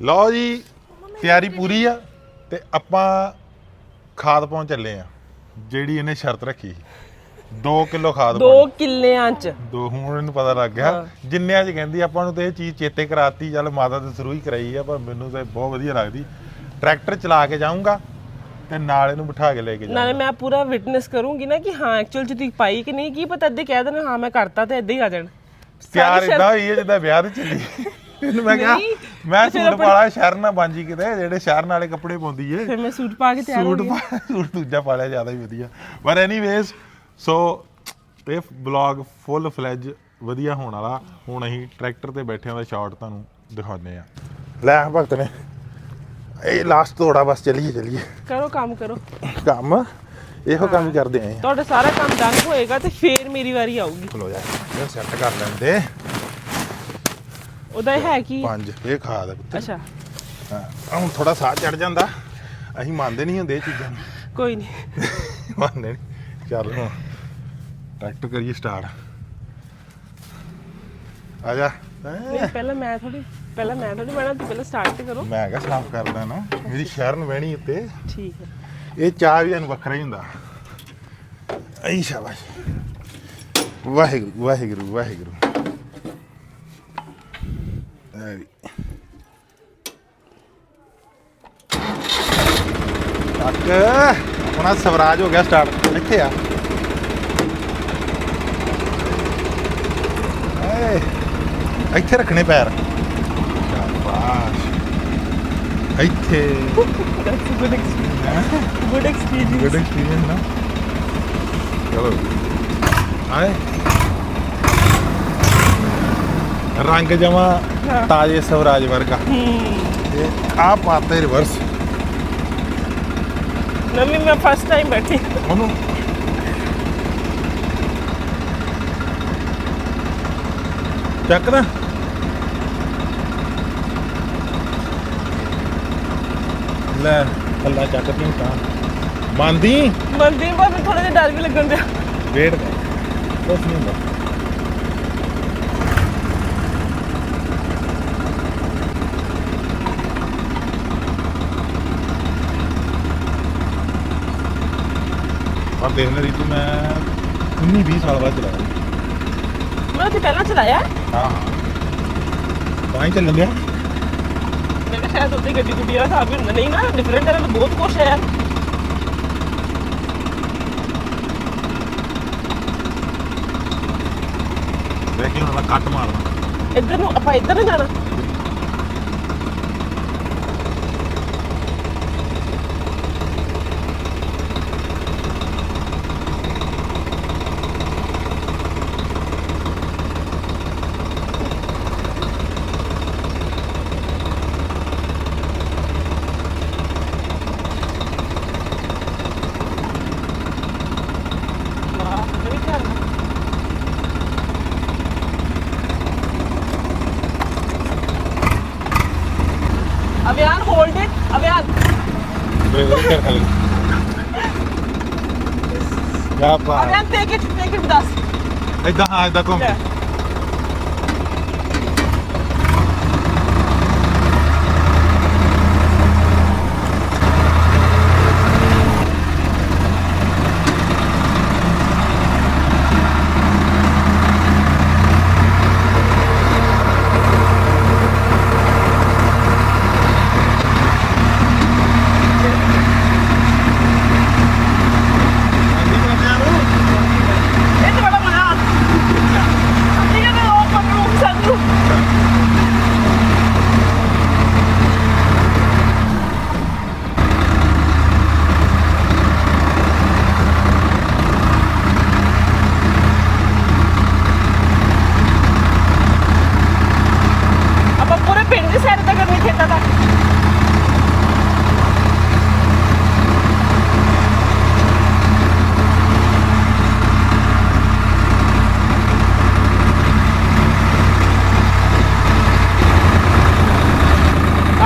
ਲਓ ਜੀ ਤਿਆਰੀ ਪੂਰੀ ਆ ਤੇ ਆਪਾਂ ਖਾਦ ਪਾਉਣ ਚੱਲੇ ਆ ਜਿਹੜੀ ਇਹਨੇ ਸ਼ਰਤ ਰੱਖੀ 2 ਕਿਲੋ ਖਾਦ ਦੋ ਪਾਉਣੀ। ਕਿੱਲਿਆਂ ਚ। ਦੋ ਹੁਣ ਇਹਨੂੰ ਪਤਾ ਲੱਗ ਗਿਆ ਜਿੰਨਿਆਂ ਚ ਕਹਿੰਦੀ ਆਪਾਂ ਨੂੰ ਤੇ ਇਹ ਚੀਜ਼ ਚੇਤੇ ਕਰਾਤੀ ਚੱਲ ਮਾਤਾ ਦੇ ਥਰੂ ਹੀ ਕਰਾਈ ਆ ਪਰ ਮੈਨੂੰ ਤਾਂ ਇਹ ਬਹੁਤ ਵਧੀਆ ਲੱਗਦੀ। ਟਰੈਕਟਰ ਚਲਾ ਕੇ ਜਾਊਂਗਾ ਤੇ ਨਾਲ ਇਹਨੂੰ ਬਿਠਾ ਕੇ ਲੈ ਕੇ ਜਾਊਂਗਾ। ਨਾਲੇ ਮੈਂ ਪੂਰਾ ਵਿਟਨੈਸ ਕਰੂੰਗੀ ਨਾ ਕਿ ਹਾਂ ਐਕਚੁਅਲ ਚ ਤੁਸੀਂ ਪਾਈ ਕਿ ਨਹੀਂ ਕੀ ਪਤਾ ਅੱਧੇ ਕਹਿ ਦੇਣ ਹਾਂ ਮੈਂ ਕਰਤਾ ਤੇ ਏਦਾਂ ਹੀ ਆ ਜਾਣ। ਪਿਆਰ ਸਾਰੀ ਸ਼ਰਤ- ਇਦਾਂ ਹੋਈ ਹੈ ਜਿੱਦਾਂ ਵਿਆਹ ਤੇ ਚੱਲੀ। ਇਹਨੂੰ ਮੈਂ ਕਿਹਾ ਨਹੀਂ, ਮੈਂ ਫਿਰ ਸੂਟ ਆਪਾਂ- ਪਾਲਾ ਸ਼ਹਿਰ ਨਾ ਬਾਂਜੀ ਕਿਤੇ ਜਿਹੜੇ ਸ਼ਹਿਰ ਨਾਲੇ ਕੱਪੜੇ ਪਾਉਂਦੀ ਏ। ਫਿਰ ਮੈਂ ਸੂਟ ਪਾ ਕੇ ਤਿਆਰ ਹੋ ਸੂਟ ਗਈ। ਪਾ ਸੂਟ ਦੂਜਾ ਪਾ ਲਿਆ ਜ਼ਿਆਦਾ ਹੀ ਵਧੀਆ। ਪਰ ਐਨੀਵੇਜ਼ ਸੋ ਇਹ ਬਲੌਗ ਫੁੱਲ ਫਲੈਜ ਵਧੀਆ ਹੋਣ ਵਾਲਾ। ਹੁਣ ਅਸੀਂ ਟਰੈਕਟਰ ਤੇ ਬੈਠਿਆਂ ਦਾ ਸ਼ਾਟ ਤੁਹਾਨੂੰ ਦਿਖਾਉਂਦੇ ਆ ਲੈ ਭਗਤ ਨੇ ਇਹ ਲਾਸਟ ਤੋੜਾ ਬਸ ਚੱਲੀਏ ਚੱਲੀਏ। ਕਰੋ ਕੰਮ ਕਰੋ। ਕੰਮ? ਇਹੋ ਕੰਮ ਕਰਦੇ ਆਂ। ਤੁਹਾਡਾ ਸਾਰਾ ਕੰਮ ਡਨ ਹੋਏਗਾ ਤੇ ਫੇਰ ਮੇਰੀ ਵਾਰੀ ਆਊਗੀ। ਖਲੋ ਜਾ ਸੈੱਟ ਕਰ ਲੈਂਦੇ। ਉਹਦਾ ਇਹ ਹੈ ਕੀ ਪੰਜ ਇਹ ਖਾ ਦੇ ਪੁੱਤ। ਅੱਛਾ। ਹਾਂ ਹੁਣ ਥੋੜਾ ਸਾਹ ਚੜ ਜਾਂਦਾ। ਅਸੀਂ ਮੰਨਦੇ ਨਹੀਂ ਹੁੰਦੇ ਇਹ ਚੀਜ਼ਾਂ ਨੂੰ। ਕੋਈ ਨਹੀਂ। ਮੰਨਦੇ ਨਹੀਂ। ਚੱਲ ਹੁਣ ਟਰੈਕਟਰ ਕਰੀਏ ਸਟਾਰਟ ਆ ਜਾ। ਨਹੀਂ ਪਹਿਲਾਂ ਮੈਂ ਥੋੜੀ ਪਹਿਲਾਂ ਮੈਂ ਥੋੜੀ ਬਣਾ ਤੂੰ ਪਹਿਲਾਂ ਸਟਾਰਟ ਤੇ ਕਰੋ। ਮੈਂ ਕਿਹਾ ਸਾਫ਼ ਕਰਦਾ ਨਾ। ਮੇਰੀ ਸ਼ਰਨ ਵਹਿਣੀ ਉੱਤੇ। ਠੀਕ ਹੈ। ਇਹ ਚਾਹ ਵੀ ਇਹਨੂੰ ਵੱਖਰਾ ਹੀ ਹੁੰਦਾ। ਆਈ ਸ਼ਾਬਾਸ਼। ਵਾਹਿਗੁਰੂ ਵਾਹਿਗੁਰੂ ਵਾਹਿਗੁਰੂ। ਵੀ ਤੱਕ ਆਪਣਾ ਸਵਰਾਜ ਹੋ ਗਿਆ ਸਟਾਰਟ ਇੱਥੇ ਆ। ਏ ਇੱਥੇ ਰੱਖਣੇ ਪੈਰ। ਸ਼ਾਬਾਸ਼। ਇੱਥੇ। That's a good experience good experience good experience ਨਾ। ਚਲੋ। ਆਏ। ਰੰਗ ਜਮਾ। ਤਾਜੇ ਸਵਰਾਜ ਵਰਗਾ। ਤੇ ਆ ਪਾਤੇ ਰਿਵਰਸ। ਨਵੀਂ ਮੈਂ ਫਸਟ ਟਾਈਮ ਬੈਠੀ। ਉਹਨੂੰ ਚੱਕ ਨਾ। ਲੈ ਅੱਲਾ ਚੱਕ ਤੀ ਤਾਂ। ਮੰਨਦੀ ਮਨਦੀਪ ਬਾਬੂ ਥੋੜਾ ਜਿਹਾ ਡਰ ਵੀ ਲੱਗਣ ਦਿਆ। ਵੇਟ ਕਰ। ਕੁਛ ਨਹੀਂ ਹੁੰਦਾ। ਦੇਖ ਲੈ ਰੀਤੂ ਮੈਂ 19 20 ਸਾਲ ਬਾਅਦ ਚਲਾਇਆ। ਮੈਂ ਤੇ ਪਹਿਲਾਂ ਚਲਾਇਆ? ਹਾਂ ਤਾਂ ਹੀ ਚੱਲਣ ਗਿਆ ਮੈਂ ਕਿਹਾ ਸ਼ਾਇਦ ਉੱਤੇ ਗੱਡੀ ਗੁੱਡੀ ਵਾਲਾ ਹਿਸਾਬ ਵੀ ਹੁੰਦਾ। ਨਹੀਂ ਨਾ ਡਿਫਰੈਂਟ ਹੈ ਬਹੁਤ ਕੁਛ ਹੈ। ਵੇਖੀ ਹੁਣ ਮੈਂ ਕੱਟ ਮਾਰਦਾ ਇੱਧਰ ਨੂੰ ਆਪਾਂ ਇੱਧਰ ਨੂੰ ਜਾਣਾ। ਦੱਸ ਇਦਾਂ ਹਾਂ ਇਦਾਂ ਘੁੰਮ ਲੈ ਇਹ ਤਾਂ ਬੜਾ ਮਜ਼ਾ ਆ ਠੀਕ ਹੈ ਨਾ ਉਹ ਪਕੜੂ ਸਾਨੂੰ ਆਪਾਂ ਪੂਰੇ ਪਿੰਡ ਦੀ ਸੈਰ ਖੇਤਾਂ ਦਾ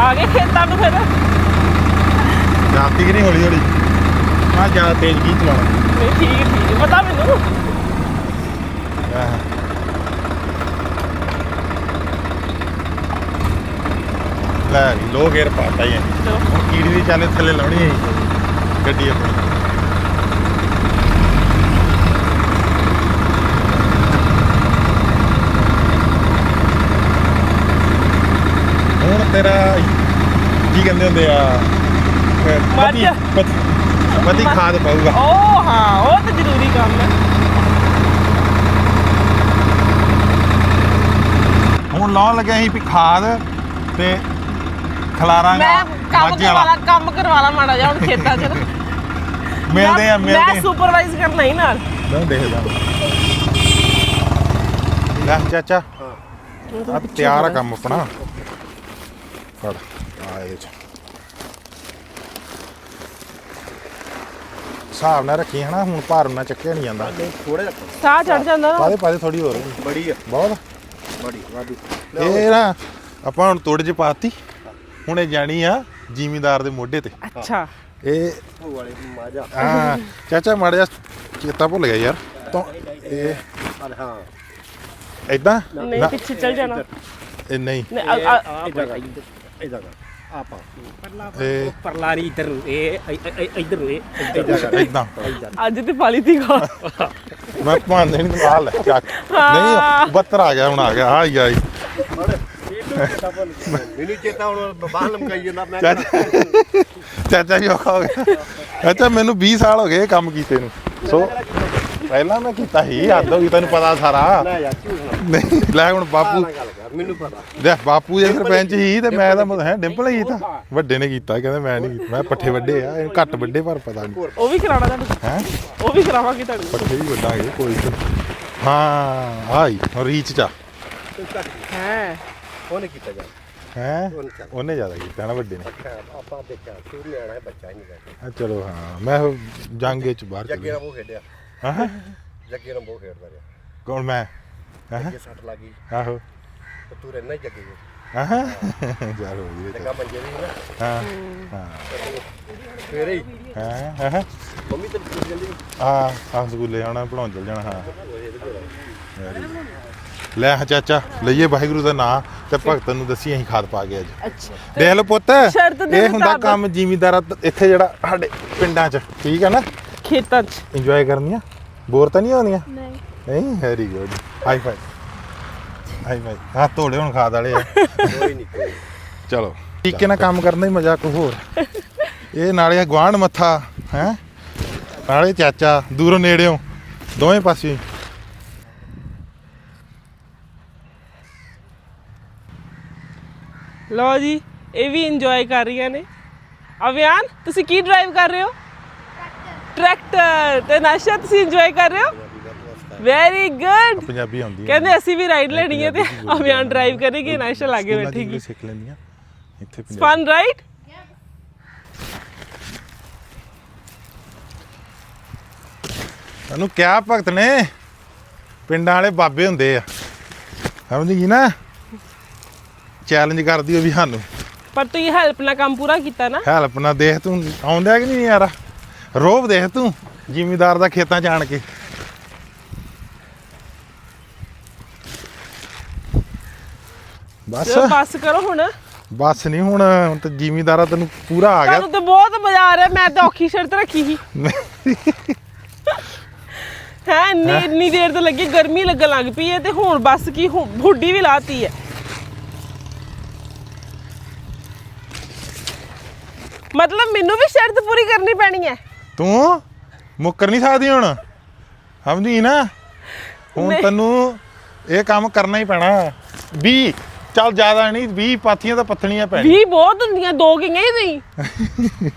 ਆ ਗਏ ਖੇਤਾਂ ਨੂੰ ਫਿਰ। ਜਾਂਦੀ ਕਿ ਨਹੀਂ ਹੌਲੀ ਹੌਲੀ? ਮੈਂ ਜ਼ਿਆਦਾ ਤੇਜ਼ ਕੀ ਚਲਾਉਣਾ? ਨਹੀਂ ਠੀਕ ਠੀਕ। ਪਤਾ ਮੈਨੂੰ। ਲੈ ਲੈ ਵੀ ਲੋ ਗੇਅਰ ਪਾਤਾ ਹੀ ਹੈ। ਹੁਣ ਕੀੜੀ ਦੀ ਚਾਲੇ ਥੱਲੇ ਲਾਉਣੀ ਹੈ ਗੱਡੀ ਆਪਣੀ। ਹੁਣ ਤੇਰਾ ਕੀ ਕਹਿੰਦੇ ਹੁੰਦੇ ਆ। ਪਤੀ- ਪਤੀ ਖਾਦ ਪਾਊਗਾ। ਉਹ ਹਾਂ ਉਹ ਤਾਂ ਜ਼ਰੂਰੀ ਕੰਮ ਹੈ। ਹੁਣ ਲਾਉਣ ਲੱਗਿਆ ਸੀ ਵੀ ਖਾਦ ਤੇ ਖਲਾਰਾਂਗਾ ਮੈਂ ਕੰਮ ਮੱਝ ਕਰਵਾ ਲਾ ਕੰਮ ਕਰਵਾ ਲਾ ਮਾੜਾ ਜਿਹਾ ਹੁਣ ਖੇਤਾਂ 'ਚ ਨਾ। ਮਿਲਦੇ ਆ ਮੈਂ- ਮਿਲਦੇ ਮੈਂ ਸੁਪਰਵਾਈਜ਼ ਕਰਨਾ ਹੀ ਨਾਲ। ਮੈਂ ਦੇਖਦਾ। ਲੈ ਚਾਚਾ ਆ ਤਿਆਰ ਆ ਕੰਮ ਆਪਣਾ। ਫੜ ਆ ਇਹ ਚ। ਹਿਸਾਬ ਨਾਲ ਰੱਖੀ ਹਨਾ ਹੁਣ ਭਾਰ ਨਾਲ ਚੱਕਿਆ ਨਹੀਂ ਜਾਂਦਾ। ਥੋੜੇ ਰੱਖੋ। ਸਾਹ ਚੜ ਜਾਂਦਾ ਨਾ। ਪਾਦੇ ਪਾਦੇ ਥੋੜੀ ਹੋਰ। ਬੜੀ ਆ। ਬਹੁਤ ਬੜੀ ਵਾਧੂ। ਇਹ ਨਾ ਆਪਾਂ ਹੁਣ ਤੋੜ ਚ ਪਾਤੀ। ਹੁਣ ਇਹ ਜਾਣੀ ਆ ਜ਼ਿਮੀਦਾਰ ਦੇ ਮੋਢੇ ਤੇ। ਅੱਛਾ। ਇਹ ਉਹ ਵਾਲੇ ਮਾਜਾ ਆ ਚਾਚਾ ਮਾੜਾ ਚੇਤਾ ਭੁੱਲ ਗਿਆ ਯਾਰ। ਤਾਂ ਇਹ ਹਾਂ ਇਦਾਂ ਨਹੀਂ ਪਿੱਛੇ ਚੱਲ ਜਾਣਾ। ਇਹ ਨਹੀਂ। ਨਹੀਂ, ਆ- ਆ- ਆ। ਇਦਾਂ ਇਦਾਂ ਆਪਾ। ਇਹ ਪਰਲਾਰੀ ਇਧਰ ਨੂੰ ਇਹ ਇਧਰ ਨੂੰ ਇਹ ਇਦਾਂ ਅੱਜ ਤੇ ਪਾਲੀ ਦੀ ਗਾ ਮੈਂ ਭਾਂਦੇ ਨਹੀਂ ਨਾਲ ਲੈ ਚੱਕ। ਨਹੀਂ 72 ਆ ਗਿਆ ਹੁਣ ਆ ਗਿਆ। ਆਈ ਆਈ। ਮੈਨੂੰ ਚੇਤਾ ਹੁਣ ਬਾਹਰ ਲਮਕਾਈ ਜਾਂਦਾ ਮੈਂ ਚਾਚਾ ਚਾਚਾ ਜੀ ਔਖਾ ਹੋ ਗਿਆ। ਚਾਚਾ ਮੈਨੂੰ 20 ਸਾਲ ਹੋ ਗਏ ਇਹ ਕੰਮ ਕੀਤੇ ਨੂੰ। ਸੋ ਪਹਿਲਾਂ ਮੈਂ ਕੀਤਾ ਸੀ ਹੱਦ ਹੋ ਗਈ ਤੈਨੂੰ ਪਤਾ ਸਾਰਾ। ਨਾ ਯਾਰ ਝੂਠ ਨਾ ਨਹੀਂ ਲੈ ਹੁਣ ਬਾਪੂ ਨਾ ਗੱਲ ਕਰ ਮੈਨੂੰ ਪਤਾ। ਦੇਖ ਬਾਪੂ ਜੇ ਸਰਪੰਚ ਸੀ ਤੇ ਮੈਂ ਤਾਂ ਹੈ ਡਿੰਪਲ ਹੀ ਕੀਤਾ ਵੱਡੇ ਨੇ ਕੀਤਾ ਕਹਿੰਦਾ ਮੈਂ ਨਹੀਂ ਕੀਤਾ। ਮੈਂ ਪੱਠੇ ਵੱਡੇ ਆ ਇਹਨੂੰ ਘੱਟ ਵੱਡੇ ਪਰ ਪਤਾ ਨਹੀਂ। ਉਹ ਵੀ ਕਰਾਉਣਾ ਤੁਹਾਨੂੰ ਹੈ? ਉਹ ਵੀ ਕਰਾਵਾਂਗੇ ਤੁਹਾਨੂੰ ਪੱਠੇ ਵੀ ਵੱਡਾਂਗੇ ਕੋਈ ਨਹੀਂ ਹਾਂ ਆਈ ਰੀਚ ਚਾ ਹੈ। ਉਹਨੇ ਕੀਤਾ ਜਾ ਹੈ? ਉਹਨੇ ਜ਼ਿਆਦਾ ਕੀਤਾ ਨਾ ਵੱਡੇ ਨੇ। ਆਪਾਂ ਦੇਖਿਆ ਤੂੰ ਨਿਆਣਾ ਹੈ ਬੱਚਾ ਹੀ ਨਹੀਂ ਆ ਚਲੋ ਹਾਂ ਮੈਂ ਉਹ ਜੰਗ ਚ ਬਾਹਰ ਜੱਗੇ ਚਲੇ ਨਾਲ ਉਹ ਖੇਡਿਆ। ਹਾਂ ਜੱਗੇ ਨਾਲ ਬਹੁਤ ਖੇਡਦਾ ਰਿਹਾ। ਕੌਣ ਮੈਂ? ਹਾਂ ਜੇ ਸੱਟ ਲੱਗੀ ਆਹੋ। ਤੇ ਤੂੰ ਰਹਿਣਾ ਹੀ ਜੱਗੇ ਕੋਲ। ਹਾਂ ਯਾਰ ਹੋ ਗਈ ਜੱਗਾ ਮੰਜੇ ਨਾ। ਹਾਂ ਹਾਂ। ਫੇਰ ਹੀ। ਹਾਂ ਹਾਂ ਮੰਮੀ ਤੇ ਪੁੱਛ ਜਾਂਦੀ? ਆ ਆ ਸਕੂਲੇ ਆਉਣਾ ਪੜਾਉਣ ਚਲ ਜਾਣਾ ਹਾਂ. ਲੈ ਹਾਂ ਚਾਚਾ ਲਈਏ ਵਾਹਿਗੁਰੂ ਦਾ ਨਾਮ ਤੇ ਭਗਤ ਨੂੰ ਦੱਸੀ ਅਸੀਂ ਖਾਦ ਪਾ ਗਏ ਅੱਜ। ਅੱਛਾ। ਦੇਖ ਲਓ ਪੁੱਤ ਸ਼ਰਤ ਦੇ ਇਹ ਹੁੰਦਾ ਮੁਤਾਬਕ। ਕੰਮ ਜ਼ਿਮੀਦਾਰਾ ਇੱਥੇ ਜਿਹੜਾ ਸਾਡੇ ਪਿੰਡਾਂ 'ਚ ਠੀਕ ਹੈ ਨਾ? ਖੇਤਾਂ 'ਚ। ਇੰਜੋਏ ਕਰਨੀਆਂ? ਬੋਰ ਤਾਂ ਨਹੀਂ ਹੋਣੀਆਂ ਨਹੀਂ। ਨਹੀਂ? Very good high five high five ਹੱਥ ਧੋਲੇ ਹੁਣ ਖਾਦ ਵਾਲੇ ਆ। ਕੋਈ ਨਹੀਂ ਕੋਈ ਚਲੋ ਟੀਕੇ ਨਾਲ ਕੰਮ ਕਰਨ ਦਾ ਹੀ ਮਜ਼ਾ ਕੋ ਹੋਰ। ਇਹ ਨਾਲੇ ਗਵਾਂਢ ਮੱਥਾ ਹੈ? ਨਾਲੇ ਚਾਚਾ ਦੂਰੋਂ ਨੇੜਿਓਂ ਦੋਵੇਂ ਪਾਸੇ ਲਓ ਜੀ ਇਹ ਵੀ ਇੰਜੋਏ ਕਰ ਰਹੀਆਂ ਨੇ। ਅਵਿਆਨ ਤੁਸੀਂ ਕੀ ਡਰਾਈਵ ਕਰ ਰਹੇ ਹੋ? ਟਰੈਕਟਰ ਤੇ ਨਾਸ਼ਾ ਤੁਸੀਂ ਇੰਜੋਏ ਕਰ ਰਹੇ ਹੋ? ਵੈਰੀ ਗੁੱਡ ਪੰਜਾਬੀ ਆਉਂਦੀ ਹੈ। ਕਹਿੰਦੇ ਅਸੀਂ ਵੀ ਰਾਈਡ ਲੈਣੀ ਹੈ ਤੇ ਅਵਿਆਨ ਡਰਾਈਵ ਕਰੇਗੀ ਨਾਸ਼ਾ ਲਾਗੇ ਬੈਠੇਗੀ। ਸਿੱਖ ਲੈਂਦੀਆਂ ਇੱਥੇ ਪੰਜਾਬੀ। ਫਨ ਰਾਈਟ ਤੁਹਾਨੂੰ ਕਿਹਾ ਭਗਤ ਨੇ? ਪਿੰਡਾਂ ਵਾਲੇ ਬਾਬੇ ਹੁੰਦੇ ਆ। ਸਮਝ ਗਈ ਨਾ? ਚੈਲੰਜ ਕਰਦੀ ਉਹ ਵੀ ਸਾਨੂੰ। ਪਰ ਤੁਸੀਂ ਹੈਲਪ ਨਾਲ ਕੰਮ ਪੂਰਾ ਕੀਤਾ ਨਾ। ਹੈਲਪ ਨਾ ਦੇਖ ਤੂੰ ਆਉਂਦਾ ਕਿ ਨਹੀਂ ਯਾਰ? ਰੋਬ ਦੇਖ ਤੂੰ ਜ਼ਿਮੀਦਾਰ ਦਾ ਖੇਤਾਂ ਆਣ ਕੇ। ਬਸ। ਬੱਸ ਕਰੋ ਹੁਣ। ਬਸ ਨਹੀਂ ਹੁਣ ਹੁਣ ਤੇ ਜ਼ਿਮੀਦਾਰਾ ਤੈਨੂੰ ਪੂਰਾ ਆ ਗਿਆ। ਤੁਹਾਨੂੰ ਤੇ ਬਹੁਤ ਮਜ਼ਾ ਆ ਰਿਹਾ ਮੈਂ ਤਾਂ ਔਖੀ ਸ਼ਰਤ ਰੱਖੀ ਸੀ। ਹੈ ਇੰਨੀ ਇੰਨੀ ਦੇਰ ਤੋਂ ਲੱਗੀ ਗਰਮੀ ਲੱਗਣ ਲੱਗ ਪਈ ਹੈ ਤੇ ਹੁਣ ਬੱਸ ਕੀ ਹੁੱਡੀ ਵੀ ਲਾਤੀ ਹੈ। ਮਤਲਬ ਮੈਨੂੰ ਵੀ ਸ਼ਰਤ ਪੂਰੀ ਕਰਨੀ ਪੈਣੀ ਹੈ ਤੂੰ ਮੁੱਕਰ ਨਹੀਂ ਸਕਦੀ ਹੁਣ। ਸਮਝੀ ਨਾ? ਹੁਣ। ਤੈਨੂੰ ਇਹ ਕੰਮ ਕਰਨਾ ਹੀ ਪੈਣਾ। 20 ਚੱਲ ਜ਼ਿਆਦਾ ਨਹੀਂ 20 ਪਾਥੀਆਂ ਤਾਂ ਪੱਥਣੀਆਂ ਪੈਣੀਆਂ। ਵੀ ਬਹੁਤ ਹੁੰਦੀਆਂ ਦੋ ਕਿੰਗੇ ਹੀ ਤੁਸੀਂ।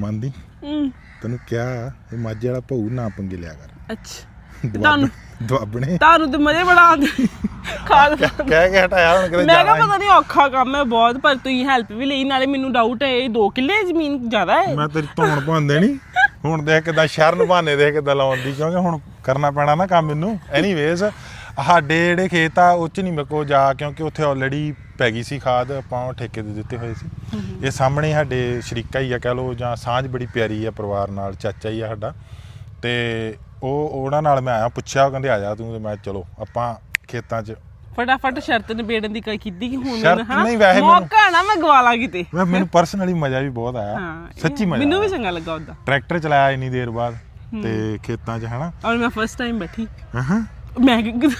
ਮੰਨਦੀ? ਹੂੰ। ਤੈਨੂੰ ਕਿਹਾ ਇਹ ਮੱਝ ਵਾਲਾ ਭਊ ਨਾ ਪੰਗੇ ਲਿਆ ਕਰ। ਅੱਛਾ। ਤੁਹਾਨੂੰ ਦੁਆਬਣੇ। ਤੁਹਾਨੂੰ ਤੇ ਮਜ਼ੇ ਬੜਾ ਆਉਂਦੇ। ਪਾਉਣ ਕਹਿ ਕੇ ਹਟਾਇਆ ਹੁਣ ਕਿਤੇ ਮੈਂ ਕਿਹਾ ਪਤਾ ਨਹੀਂ ਔਖਾ ਕੰਮ ਹੈ ਬਹੁਤ ਪਰ ਤੁਸੀਂ ਹੈਲਪ ਵੀ ਲਈ ਨਾਲੇ ਮੈਨੂੰ ਡਾਊਟ ਹੈ ਇਹ 2 ਕਿੱਲੇ ਜ਼ਮੀਨ ਜ਼ਿਆਦਾ ਹੈ। ਮੈਂ ਤੇਰੀ ਧੌਣ ਭਾਂਦੇ ਨਹੀਂ ਹੁਣ ਦੇਖ ਕਿਦਾਂ ਸ਼ਰਨ ਬਹਾਨੇ ਦੇ ਕਿਦਾਂ ਲਾਉਣ ਦੀ ਕਿਉਂਕਿ ਹੁਣ ਕਰਨਾ ਪੈਣਾ ਨਾ ਕੰਮ ਮੈਨੂੰ ਐਨੀਵੇਜ਼ ਸਾਡੇ ਜਿਹੜੇ ਖੇਤ ਆ ਉਹ ਚ ਨਹੀਂ ਮੇਰੇ ਕੋਲ ਜਾ ਕਿਉਂਕਿ ਉੱਥੇ ਆਲਰੇਡੀ ਪੈ ਗਈ ਸੀ ਖਾਦ ਆਪਾਂ ਉਹ ਠੇਕੇ ਤੇ ਦਿੱਤੇ ਹੋਏ ਸੀ। ਇਹ ਸਾਹਮਣੇ ਸਾਡੇ ਸ਼ਰੀਕਾ ਹੀ ਆ ਕਹ ਲਓ ਜਾਂ ਸਾਂਝ ਬੜੀ ਪਿਆਰੀ ਆ ਪਰਿਵਾਰ ਨਾਲ ਚਾਚਾ ਹੀ ਆ ਸਾਡਾ। ਤੇ ਉਹ ਉਹਨਾਂ ਨਾਲ ਮੈਂ ਆਇਆ ਪੁੱਛਿਆ ਉਹ ਕਹਿੰਦੇ ਆ ਜਾ ਤੂੰ ਤੇ ਮੈਂ ਚਲੋ ਆਪਾਂ ਖੇਤਾਂ 'ਚ ਫਟਾਫਟ ਸ਼ਰਤ ਨਿਬੇੜਨ ਦੀ ਕੋਈ ਕੀਤੀ ਕਿ ਹੁਣ ਸ਼ਰਤ ਹਾਂ, ਨਹੀਂ, ਵੈਸੇ ਮੈਨੂੰ- ਮੌਕਾ ਨਾ ਮੈਂ ਗਵਾ ਲਾਂ ਕਿਤੇ। ਮੈਂ ਮੈਨੂੰ ਪਰਸਨਲੀ ਮਜ਼ਾ ਵੀ ਬਹੁਤ ਆਇਆ ਹਾਂ ਇਹ- ਸੱਚੀ ਮਜ਼ਾ ਮੈਨੂੰ ਵੀ। ਚੰਗਾ ਲੱਗਾ ਉਹਦਾ ਟਰੈਕਟਰ ਚਲਾਇਆ ਇੰਨੀ ਦੇਰ ਬਾਅਦ ਤੇ ਖੇਤਾਂ 'ਚ ਹਨਾ? ਔਰ ਮੈਂ ਫਸਟ ਟਾਈਮ ਬੈਠੀ। ਹਾਂ ਮੈਂ ਕਿ-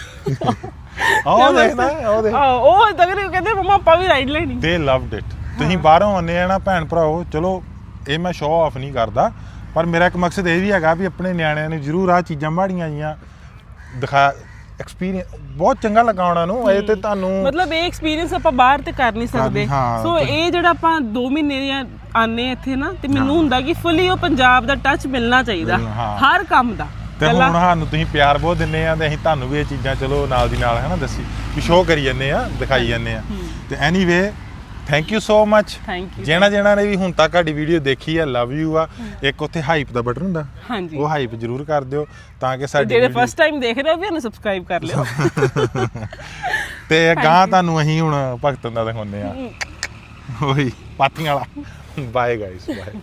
ਆਹ ਦੇਖਦਾ ਉਹ ਦੇਖ। ਆਹ, ਉਹ ਤਾਂ ਕਹਿੰਦੇ ਮਮਾ ਆਪਾਂ ਵੀ ਰਾਈਡ ਲੈਣੀ। ਦੇ ਲਵਡ ਇਟ ਤੁਸੀਂ ਬਾਹਰੋਂ ਆਉਂਦੇ ਆ ਨਾ ਭੈਣ ਭਰਾਓ ਚਲੋ ਇਹ ਮੈਂ ਸ਼ੋਅ ਆਫ ਨਹੀਂ ਕਰਦਾ ਪਰ ਮੇਰਾ ਇੱਕ ਮਕਸਦ ਇਹ ਵੀ ਹੈਗਾ ਵੀ ਆਪਣੇ ਨਿਆਣਿਆਂ ਨੂੰ ਜ਼ਰੂਰ ਆ ਚੀਜ਼ਾਂ ਮਾੜੀਆਂ ਜੀਆਂ ਦਿਖਾ ਐਕਸਪੀਰੀਅੰਸ ਬਹੁਤ ਚੰਗਾ ਲੱਗਾ ਉਹਨਾਂ ਨੂੰ ਇਹ ਤੇ ਤੁਹਾਨੂੰ ਮਤਲਬ ਇਹ ਐਕਸਪੀਰੀਅੰਸ ਆਪਾਂ ਬਾਹਰ ਤੇ ਕਰ ਨਹੀਂ ਸਕਦੇ। ਹਾਂ, ਸੋ ਇਹ ਜਿਹੜਾ ਆਪਾਂ 2 ਮਹੀਨੇ ਜਾਂ ਆਨੇ ਇੱਥੇ ਨਾ ਤੇ ਮੈਨੂੰ ਹੁੰਦਾ ਕਿ ਫੁੱਲੀ ਉਹ ਪੰਜਾਬ ਦਾ ਟੱਚ ਮਿਲਣਾ ਚਾਹੀਦਾ। ਹਾਂ। ਹਰ ਕੰਮ ਦਾ। ਤੇ ਹੁਣ ਸਾਨੂੰ ਤੁਸੀਂ ਪਿਆਰ ਬਹੁਤ ਦਿੰਦੇ ਆ ਤੇ ਅਸੀਂ ਤੁਹਾਨੂੰ ਵੀ ਇਹ ਚੀਜ਼ਾਂ ਚਲੋ ਨਾਲ ਦੀ ਨਾਲ ਹੈ ਨਾ ਦੱਸੀ ਵੀ ਸ਼ੋਅ ਕਰੀ ਜਾਂਦੇ ਆ ਦਿਖਾਈ ਜਾਂਦੇ ਆ ਤੇ anyway thank you so much Thank you. ਜਿਹਨਾਂ ਜਿਹਨਾਂ ਨੇ ਵੀ ਹੁਣ ਤੱਕ ਸਾਡੀ ਵੀਡੀਓ ਦੇਖੀ ਆ ਲਵ ਯੂ ਆ। ਇੱਕ ਉੱਥੇ ਹਾਈਪ ਦਾ ਬਟਨ ਹੁੰਦਾ। ਹਾਂਜੀ। ਉਹ ਹਾਈਪ ਜ਼ਰੂਰ ਕਰ ਦਿਓ ਤਾਂ ਕਿ ਸਾਡੀ ਜਿਹੜੇ ਫਸਟ ਟਾਈਮ ਦੇਖ ਰਹੇ ਹੋ ਵੀ ਉਹਨੂੰ ਸਬਸਕ੍ਰਾਈਬ ਕਰ ਲਿਓ। ਤੇ ਗਾਂ ਤੁਹਾਨੂੰ ਅਸੀਂ ਹੁਣ ਭਗਤਨ ਦਾ ਦਿਖਾਉਂਦੇ ਆ। ਉਹੀ ਪਾਤੀਆਂ ਵਾਲਾ। Bye guys bye